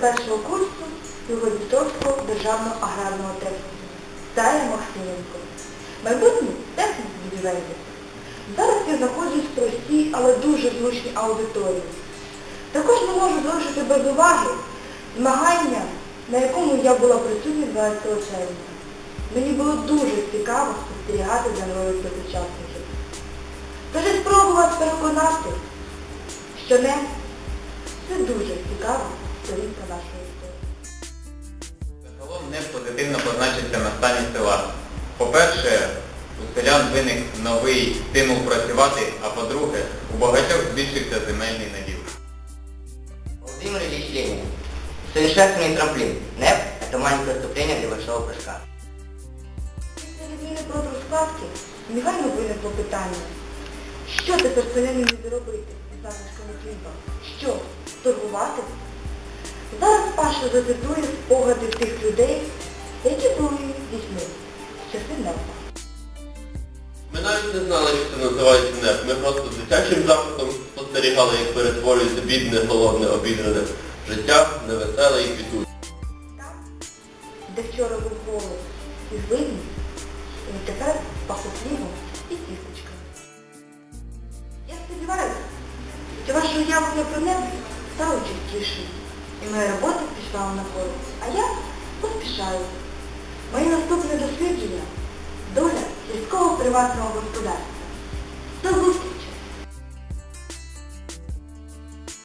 першого курсу Юго-Дністровського державного аграрного техніку. Дар'я Максименко. Майбутній технік будівельник. Зараз я знаходжусь в простій, але дуже зручній аудиторії. Також не можу залишити без уваги змагання, на якому я була присутня 12 червня. Мені було дуже цікаво спостерігати за розвиток учасників. Тож я спробувала переконати, що не це дуже цікава сторінка нашої історії. Загалом не позитивно позначиться на стані села. По-перше, у селян виник новий стимул працювати, а по-друге, у багатьох збільшився земельний наділ. Владимир Ильич Ленин. Совершенственный трамплин. НЭП – это маленькое отступление для большого прыжка. Після відміни про розкладки негайно виникло питання, що тепер селяни не робити з залишками хліба? Що, торгувати? Зараз Паша зацитує спогади тих людей, які були дітьми часи НЕПа. Ми навіть не знали, що це називається НЕП. Ми просто дитячим захватом спостерігали, як перетворюється бідне, голодне, обідрене життя, невеселе і квітуче. Там, де вчора був голод і злидність, він тепер пахне хлібом і кісточками. Я сподіваюся, що ваше уявлення про небо стало чистішим, і моя робота пішла на користь, а я поспішаю. Моє наступне дослідження – доля сільського приватного господарства.